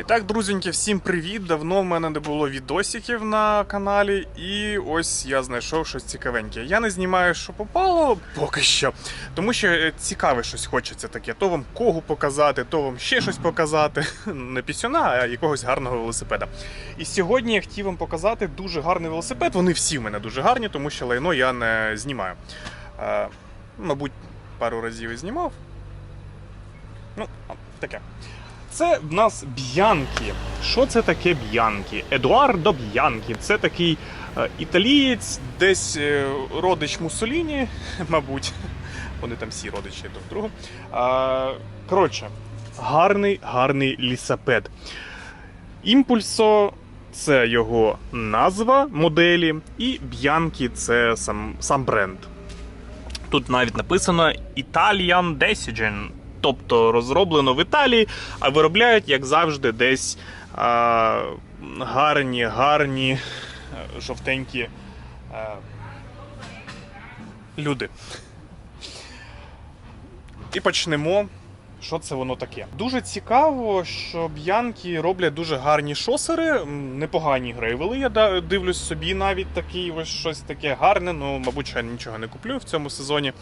І так, друзеньки, всім привіт! Давно в мене не було відосиків на каналі, і ось я знайшов щось цікавеньке. Я не знімаю, що попало поки що, тому що е, цікаве щось хочеться таке. То вам когу показати, то вам ще щось показати. Не пісюна, а якогось гарного велосипеда. І сьогодні я хотів вам показати дуже гарний велосипед. Вони всі в мене дуже гарні, тому що лайно я не знімаю. Е, мабуть, пару разів і знімав. Ну, таке. Це в нас б'янки. Що це таке б'янки? Едуардо Б'янки. Це такий е, італієць, десь е, родич Муссоліні, мабуть. Вони там всі родичі друг другу. А, коротше, гарний, гарний лісапед. Імпульсо це його назва моделі, і Б'янки це сам, сам бренд. Тут навіть написано Italian Decision, тобто розроблено в Італії, а виробляють, як завжди, десь а, гарні, гарні, е, жовтенькі а, люди. І почнемо. Що це воно таке? Дуже цікаво, що б'янки роблять дуже гарні шосери, непогані грейвели. Я дивлюсь собі навіть такий ось щось таке гарне. Ну, мабуть, я нічого не куплю в цьому сезоні.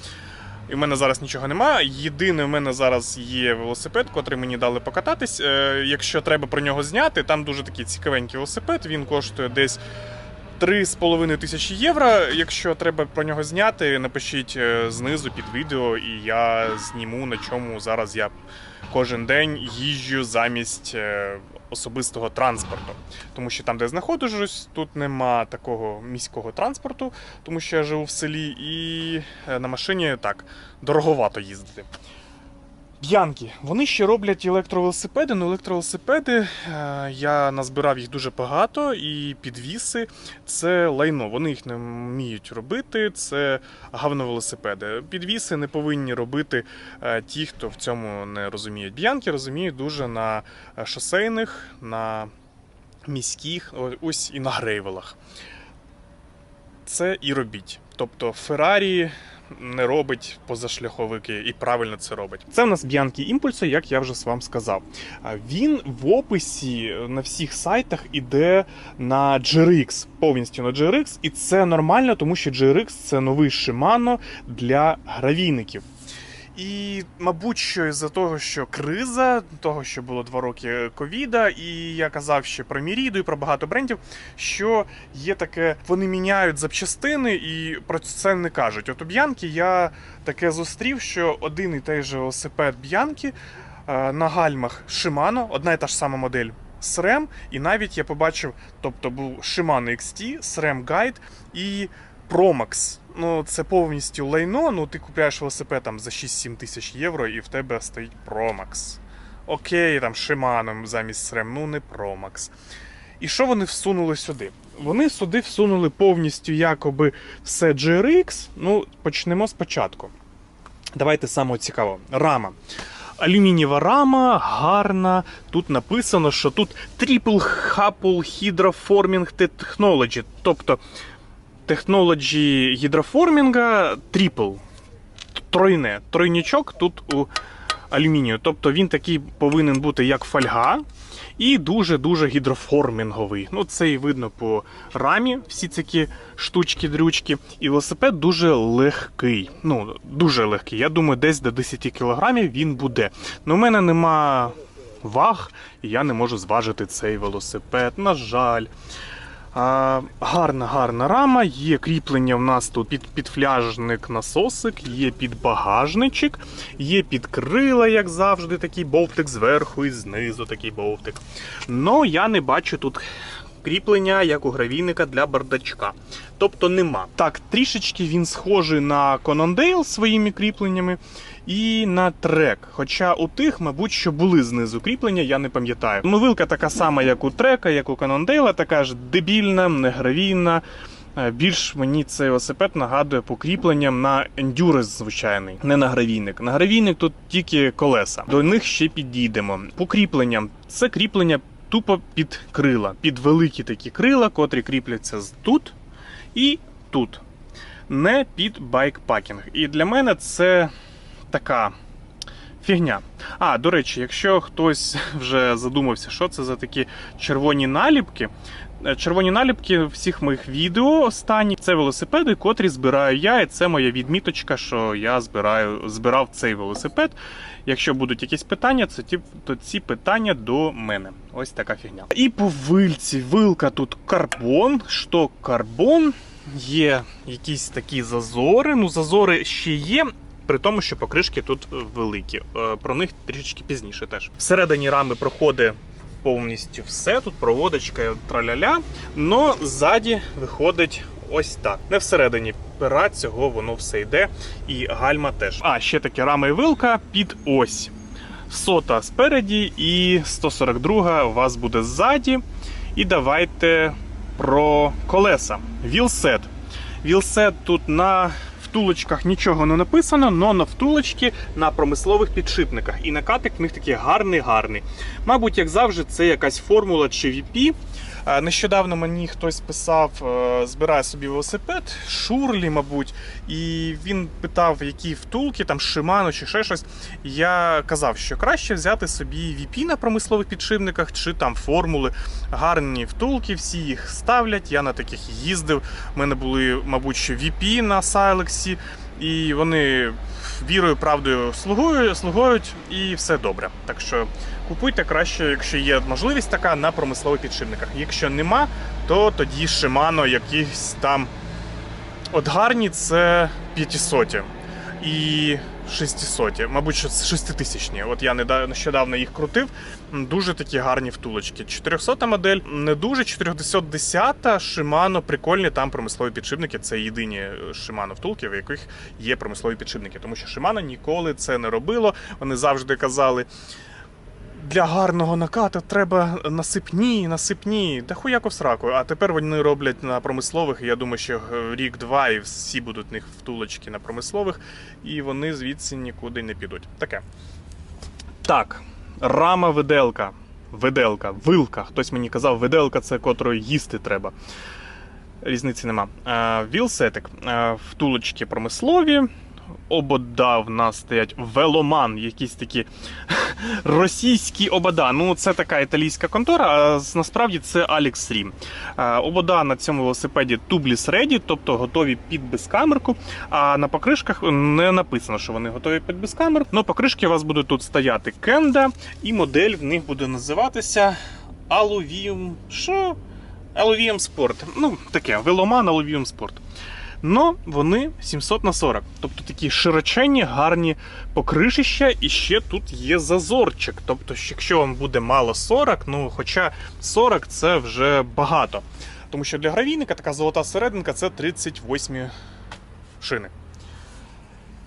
І в мене зараз нічого немає. Єдине, в мене зараз є велосипед, котрий мені дали покататись. Е, якщо треба про нього зняти, там дуже такий цікавенький велосипед. Він коштує десь 3,5 тисячі євро. Якщо треба про нього зняти, напишіть е, знизу під відео, і я зніму на чому зараз я кожен день їжджу замість е, особистого транспорту. Тому що там, де знаходжусь, тут нема такого міського транспорту, тому що я живу в селі, і е, на машині так дороговато їздити. Б'янки, вони ще роблять електровелосипеди, але електровелосипеди е, я назбирав їх дуже багато, і підвіси це лайно. Вони їх не вміють робити. Це гавновелосипеди. Підвіси не повинні робити е, ті, хто в цьому не розуміють. Б'янки розуміють дуже на е, шосейних, на міських, ось і на грейвелах. Це і робіть. Тобто Феррарі не робить позашляховики і правильно це робить. Це в нас б'янки імпульсу, як я вже вам сказав. Він в описі на всіх сайтах іде на GRX, повністю на GRX, і це нормально, тому що GRX це новий Shimano для гравійників. І, мабуть, що із-за того, що криза, того, що було два роки ковіда, і я казав ще про Міріду і про багато брендів, що є таке, вони міняють запчастини і про це не кажуть. От у Б'янки я таке зустрів, що один і той же велосипед Б'янки е, на гальмах Shimano, одна і та ж сама модель. SRAM, і навіть я побачив, тобто був Shimano XT, SRAM Guide і Promax. Ну, це повністю лайно. Ну, ти купляєш велосипед там за 6-7 тисяч євро, і в тебе стоїть Promax. Окей, там Shimano замість SRAM, ну не Promax. І що вони всунули сюди? Вони сюди всунули повністю якоби все GRX. Ну, почнемо спочатку. Давайте саме цікаво. Рама. Алюмінієва рама, гарна. Тут написано, що тут Triple Couple Hydroforming Technology. Тобто технології гідроформінга трипл. Тройне. Тройнічок тут у алюмінію. Тобто він такий повинен бути як фольга. І дуже-дуже гідроформінговий. Ну, це і видно по рамі, всі такі штучки-дрючки. І велосипед дуже легкий. Ну, дуже легкий. Я думаю, десь до 10 кілограмів він буде. Ну, у мене нема ваг, і я не можу зважити цей велосипед. На жаль. Гарна, гарна рама. Є кріплення в нас тут під підфляжник насосик, є підбагажничок, є підкрила, як завжди, такий бовтик зверху і знизу такий бовтик. Ну, я не бачу тут кріплення, як у гравійника для бардачка. Тобто нема. Так, трішечки він схожий на Conondale своїми кріпленнями і на трек. Хоча у тих, мабуть, що були знизу кріплення, я не пам'ятаю. Ну, вилка така сама, як у трека, як у Conondale, така ж дебільна, негравійна. Е, Більш мені цей велосипед нагадує покріпленням на Endurance звичайний, не на гравійник. На гравійник тут тільки колеса. До них ще підійдемо. Покріпленням це кріплення тупо під крила, під великі такі крила, котрі кріпляться тут і тут. Не під байкпакінг. І для мене це така Фігня. А, до речі, якщо хтось вже задумався, що це за такі червоні наліпки. е, Червоні наліпки всіх моїх відео останні це велосипеди, котрі збираю я, і це моя відміточка, що я збираю, збирав цей велосипед. Якщо будуть якісь питання, це ті, то ці питання до мене. Ось така фігня. І по вильці. Вилка тут карбон. Що карбон? Є якісь такі зазори. Ну, зазори ще є. При тому, що покришки тут е, великі. Е, Про них трішечки пізніше теж. Всередині рами проходить повністю все. Тут проводочка траляля. Но ззаді виходить ось так. Не всередині пера цього воно все йде. І гальма теж. А, ще таке рама і вилка під ось. Сота спереді і 142 у вас буде ззаді. І давайте про колеса. Вілсет. Вілсет тут на втулочках нічого не написано, але на втулочки на промислових підшипниках. І накатик в них такий гарний-гарний. Мабуть, як завжди, це якась формула чи VP. Нещодавно мені хтось писав, е, збирає собі велосипед, Шурлі, мабуть, і він питав, які втулки, там Shimano чи ще щось. Я казав, що краще взяти собі VP на промислових підшипниках чи там формули. Гарні втулки, всі їх ставлять. Я на таких їздив. У мене були, мабуть, ще VP на Сайлексі, і вони вірою, правдою слугують, слугують, і все добре. Так що купуйте краще, якщо є можливість така на промислових підшипниках. Якщо нема, то тоді Shimano якісь там. От гарні це 500 і 600, мабуть, що 6000. От я нещодавно їх крутив. Дуже такі гарні втулочки. 400 модель не дуже. 410 Shimano прикольні там промислові підшипники. Це єдині е, Shimano втулки, в яких є промислові підшипники. Тому що Shimano ніколи це не робило. Вони завжди казали. Для гарного накату треба насипні, насипні, та хуяко сраку. А тепер вони роблять на промислових. Я думаю, що рік-два і всі будуть в них втулочки на промислових, і вони звідси нікуди не підуть. Таке. Так, рама виделка. Виделка, вилка. Хтось мені казав, виделка це котрою їсти треба. Різниці нема. Е, Вілсетик. Е, Втулочки промислові. Обода в нас стоять веломан, якісь такі російські обода. Ну, це така італійська контора, а насправді це Rim. Е, Обода на цьому велосипеді Tubeless Ready, тобто готові під безкамерку. А на покришках не написано, що вони готові під безкамер. Но покришки у вас будуть тут стояти Кенда, і модель в них буде називатися Aluvium. Що? Aluvium Sport. Ну, таке, веломан Aluvium Sport. Но вони 700 на 40. Тобто такі широченні, гарні покришища, і ще тут є зазорчик. Тобто, якщо вам буде мало 40, ну хоча 40 це вже багато. Тому що для гравійника така золота серединка це 38 шини.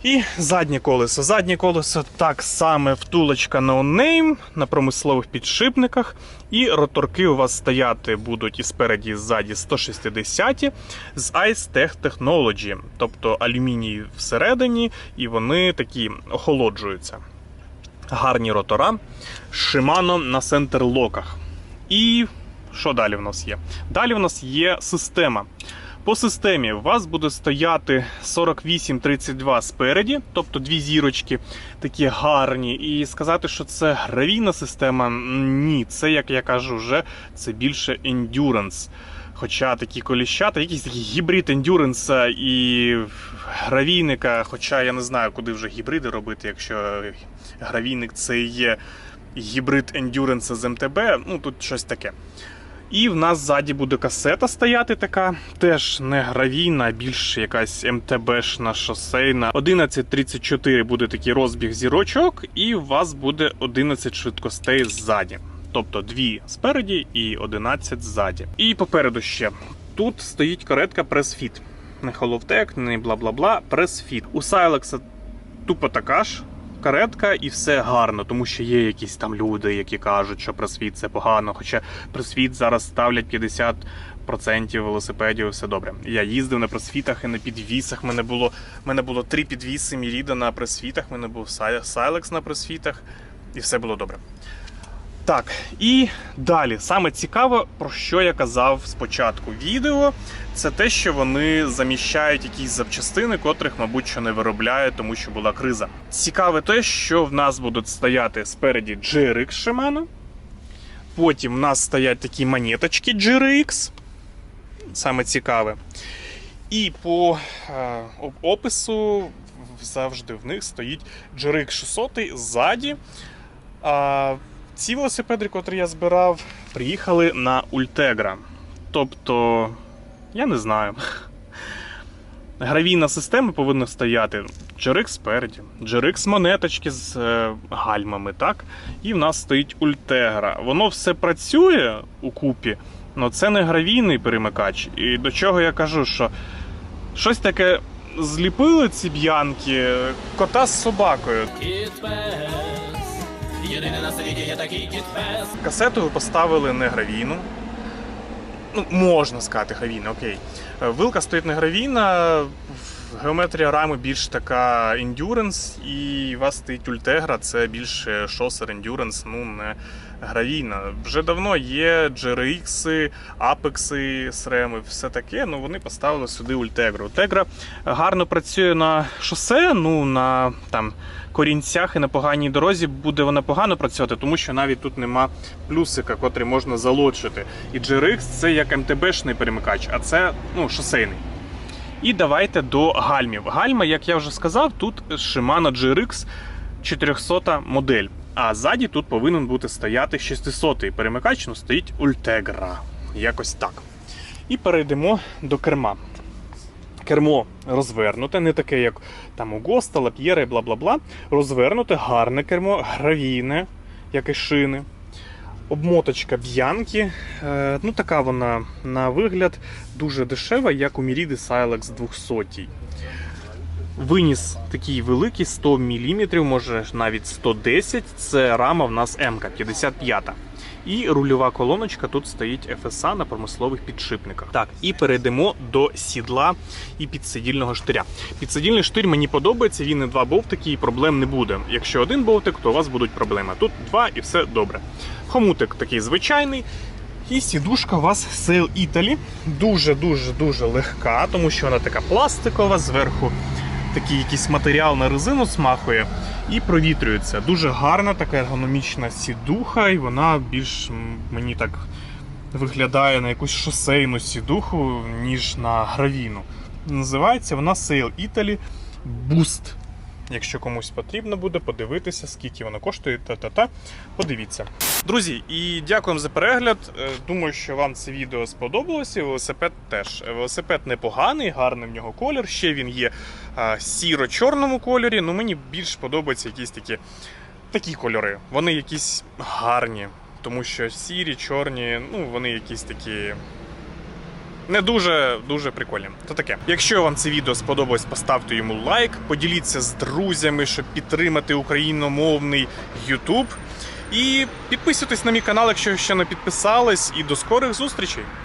І заднє колесо. Заднє колесо так само втулочка No Name на промислових підшипниках. І роторки у вас стояти будуть і спереді, і ззаді 160 з Ice Tech Technology, тобто алюміній всередині, і вони такі охолоджуються. Гарні ротора. Shimano на сентерлоках. І що далі в нас є? Далі в нас є система. По системі у вас буде стояти 48-32 спереді, тобто дві зірочки такі гарні. І сказати, що це гравійна система, ні, це, як я кажу, вже це більше ендюранс. Хоча такі коліщата, якийсь такий гібрид ендюренса і гравійника. Хоча я не знаю, куди вже гібриди робити, якщо гравійник це є гібрид ендюренса з МТБ, ну тут щось таке. І в нас ззаді буде касета стояти така, теж не гравійна, а більш якась МТБшна шосейна. 11.34 буде такий розбіг зірочок, і у вас буде 11 швидкостей ззаді. Тобто дві спереді і 11 ззаді. І попереду ще. Тут стоїть каретка прес-фіт. Не холовтек, не бла-бла-бла, прес-фіт. У Сайлекса тупо така ж каретка, і все гарно, тому що є якісь там люди, які кажуть, що просвіт це погано. Хоча просвіт зараз ставлять 50% велосипедів, все добре. Я їздив на просвітах і на підвісах. Мене було мене було три підвіси Міріда на просвітах. Мене був Сайлекс на просвітах, і все було добре. Так, і далі. Саме цікаве, про що я казав спочатку відео, це те, що вони заміщають якісь запчастини, котрих, мабуть, що не виробляють, тому що була криза. Цікаве те, що в нас будуть стояти спереді GRX Shimano, потім в нас стоять такі монеточки GRX, саме цікаве. І по е, опису завжди в них стоїть GRX 600 ззаді. А ці велосипеди, котрі я збирав, приїхали на Ультегра. Тобто, я не знаю. Гравійна система повинна стояти GRX спереді, GRX монеточки з е, гальмами, так? І в нас стоїть Ультегра. Воно все працює у купі, але це не гравійний перемикач. І до чого я кажу, що щось таке зліпили ці б'янки кота з собакою. Єдиний на світі є такий кіт-пес. Касету ви поставили не гравійну. Ну, можна сказати, гравійна, окей. Е, Вилка стоїть не гравійна, геометрія рами більш така endurance, і у вас стоїть ультегра, це більше шосер endurance, ну не гравійна. Вже давно є GRX, Apex, SRAM, все таке, ну вони поставили сюди ультегру. Ультегра гарно працює на шосе, ну на там корінцях і на поганій дорозі буде вона погано працювати, тому що навіть тут нема плюсика, котрий можна залочити. І GRX це як МТБшний перемикач, а це ну, шосейний. І давайте до гальмів. Гальма, як я вже сказав, тут Shimano GRX 400 модель. А ззаді тут повинен бути стояти 600-й перемикач, ну стоїть Ultegra. Якось так. І перейдемо до керма. Кермо розвернуте, не таке, як там у Госта, Лап'єра, бла бла бла. Розвернуте, гарне кермо, гравійне, як і шини. Обмоточка б'янки. Е, ну, така вона на вигляд дуже дешева, як у Міріди Silex 200. Виніс такий великий 100 мм, може навіть 110 Це рама в нас М-55. І рульова колоночка тут стоїть FSA на промислових підшипниках. Так, і перейдемо до сідла і підсидільного штиря. Підсидільний штир мені подобається, він і два болтики, і проблем не буде. Якщо один болтик, то у вас будуть проблеми. Тут два і все добре. Хомутик такий звичайний. І сідушка у вас Sail Italy. Дуже-дуже дуже легка, тому що вона така пластикова, зверху такий якийсь матеріал на резину смахує і провітрюється. Дуже гарна така ергономічна сідуха, і вона більш мені так виглядає на якусь шосейну сідуху, ніж на гравійну. Називається вона Sail Italy Boost. Якщо комусь потрібно буде подивитися, скільки вона коштує, та-та-та, подивіться. Друзі, і дякуємо за перегляд. Е, Думаю, що вам це відео сподобалося. Велосипед теж. Е, Велосипед непоганий, гарний в нього колір. Ще він є е, сіро-чорному кольорі. Ну мені більш подобаються якісь такі, такі кольори. Вони якісь гарні, тому що сірі, чорні, ну вони якісь такі. Не дуже дуже прикольним. То таке. Якщо вам це відео сподобалось, поставте йому лайк, поділіться з друзями, щоб підтримати україномовний YouTube. І підписуйтесь на мій канал, якщо ще не підписались. І до скорих зустрічей!